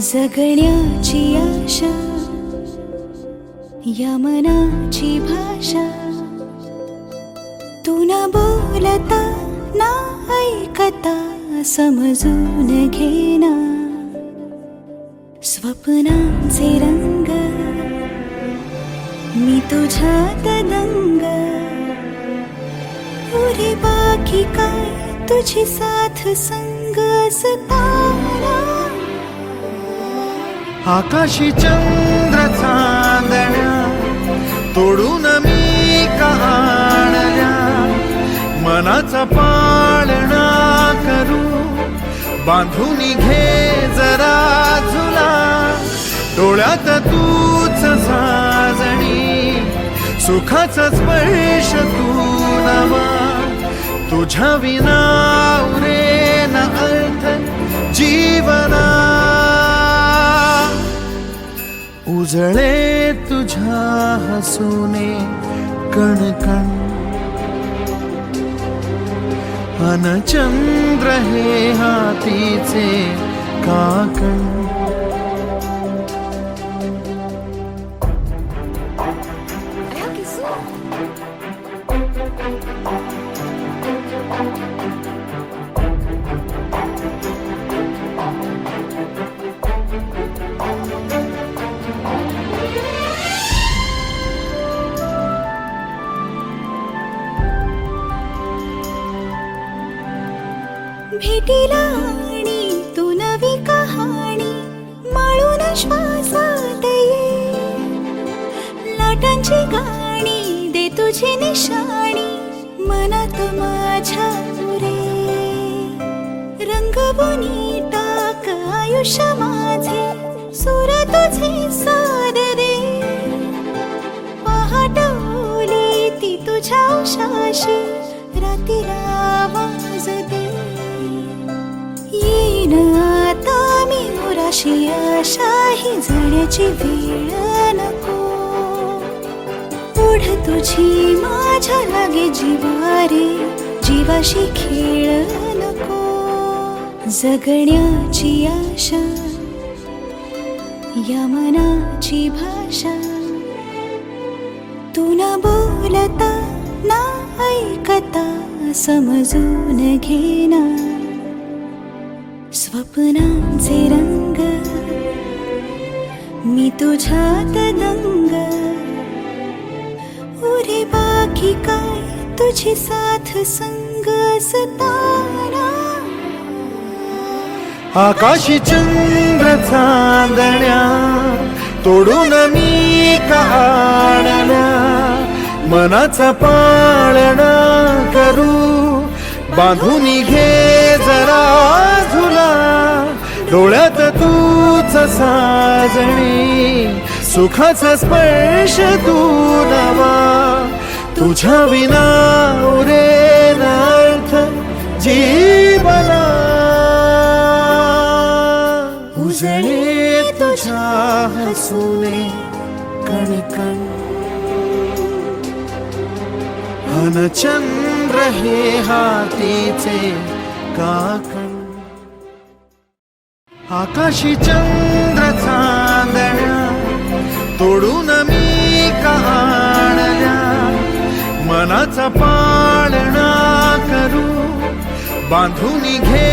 जगण्याची आशा या मनाची भाषा. तू न बोलता ना ऐकता समजून घेना स्वप्नांचे रंग मी तुझ्यात दंग. उरे बाकी काय तुझी साथ संग असताना आकाशी चंद्र चांदण्या तोडून मी कहाणल्या. मनाचा पाळणा करू बांधून घे जरा झुला. डोळ्यात तूच साजणी सुखाचा स्पर्श तू नवा. तुझ्या विना उजळे तुझ्या हसूने कण कण. अन हे हातीचे काकण. भेटीला आणि तू नवी कहाणी माळून श्वासात ये. लाटांची गाणी दे तुझी निशाणी मनात माझ्या पुरे. रंगवून टाक आयुष्य माझे सुर तुझे साद दे. पहाटवली ती तुझ्या उशाशी रातीला आवाज दे. येईन. आता मी मोराशी आशाही जाण्याची वेळ नको. पुढ तुझी माझ्या लागे जीवारे. जीवाशी खेळ नको. जगण्याची आशा. या मनाची भाषा. तू न बोलता ना ऐकता समजून घेणार. स्वप्नांचे रंग मी तुझ्यात दंग. उरे बाकी काय तुझी साथ संग असताना? आकाशी चंद्र चांदण्या तोडून मी काढल्या मनाचा पाळणा करू बांधून घे जरा. डोळ्यात तूच साजणी सुखाचा स्पर्श तू नवा तुझ्या विना उरे नार्थ जीवना उजळे तुझ्या हसूने कणकण. अनचंद्र हे हातीचे काकण. आकाशी चंद्र चांदण्या तोडून मी कहाणल्या मनाचा पाळणा करू बांधून घे